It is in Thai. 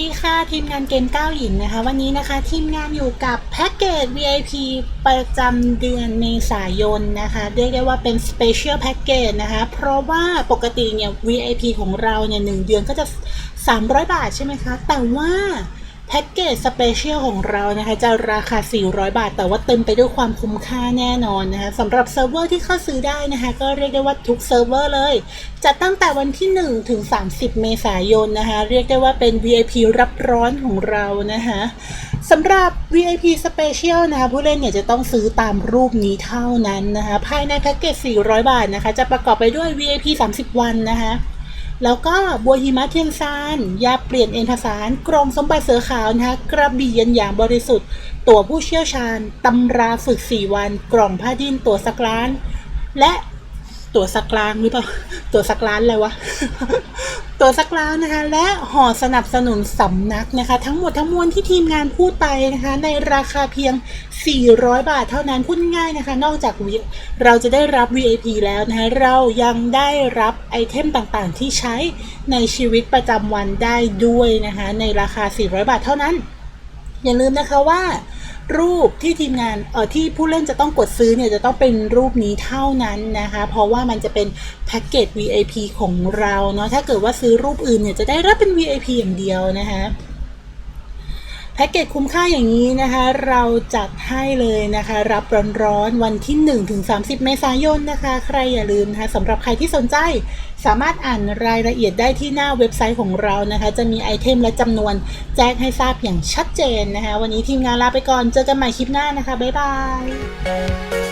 ดีค่ะทีมงานเกมก้าวหญิงนะคะ วันนี้นะคะทีมงานอยู่กับแพ็กเกจ VIP ประจำเดือนเมษายนนะคะเรียกได้ว่าเป็น Special Package นะคะ เพราะว่าปกติเนี่ย VIP ของเราเนี่ยหนึ่งเดือนก็จะ 300 บาทใช่ไหมคะ แต่ว่า แพ็กเกจสเปเชียลของเรานะคะ จะราคา 400 บาท แต่ว่าเต็มไปด้วยความคุ้มค่าแน่นอนนะคะสำหรับเซิร์ฟเวอร์ที่เข้าซื้อได้นะคะ ก็เรียกได้ว่าทุกเซิร์ฟเวอร์เลยจัดตั้งแต่วันที่ 1 ถึง 30 เมษายนนะคะ เรียกได้ว่าเป็น VIP รับร้อนของเรานะคะสำหรับ VIP Special นะคะผู้เล่นเนี่ยจะต้องซื้อตามรูปนี้เท่านั้นนะคะ ภายในแพ็กเกจ 400 บาทนะคะ จะประกอบไปด้วย VIP 30 วันนะคะ แล้วก็บัวหิมะเทียนซานยาเปลี่ยนเอ็นทสาร กรงสมบัติเสือขาวนะคะกระบี่ยันอย่างบริสุทธิ์ ตัวผู้เชี่ยวชาญตำราฝึก4วัน กล่องผ้าดิ้นตัวสักล้าน และตัวสักล้างหรือเปล่าตัวสักล้านอะไรวะ ตัวสักล้านนะคะ และห่อสนับสนุนสำนักนะคะ ทั้งหมดทั้งมวลที่ทีมงานพูดไปนะคะ ในราคาเพียง 400 บาทเท่านั้นพูดง่ายนะคะ นอกจากเราจะได้รับ VIP แล้วนะคะ เรายังได้รับไอเทมต่างๆ ที่ใช้ในชีวิตประจำวันได้ด้วยนะคะ ในราคา 400 บาทเท่านั้น อย่าลืมนะคะว่า รูปที่ทีมงานเอ่อที่ผู้เล่นจะต้องกดซื้อเนี่ยจะต้องเป็นรูปนี้เท่านั้นนะคะ เพราะว่ามันจะเป็นแพ็กเกจ VIP ของเราเนาะถ้าเกิดว่าซื้อรูปอื่นเนี่ยจะได้รับเป็น VIP อย่างเดียวนะคะ พ็กเกจคุ้มค่าอย่างนี้นะคะ เราจัดให้เลยนะคะ รับร้อนๆวันที่1ถึง30 เมษายนนะคะ ใครอย่าลืมนะคะสำหรับใครที่สนใจ สามารถอ่านรายละเอียดได้ที่หน้าเว็บไซต์ของเรานะคะ จะมีไอเทมและจำนวนแจ้งให้ทราบอย่างชัดเจนนะคะ วันนี้ทีมงานลาไปก่อนเจอกันใหม่คลิปหน้านะคะ บ๊ายบาย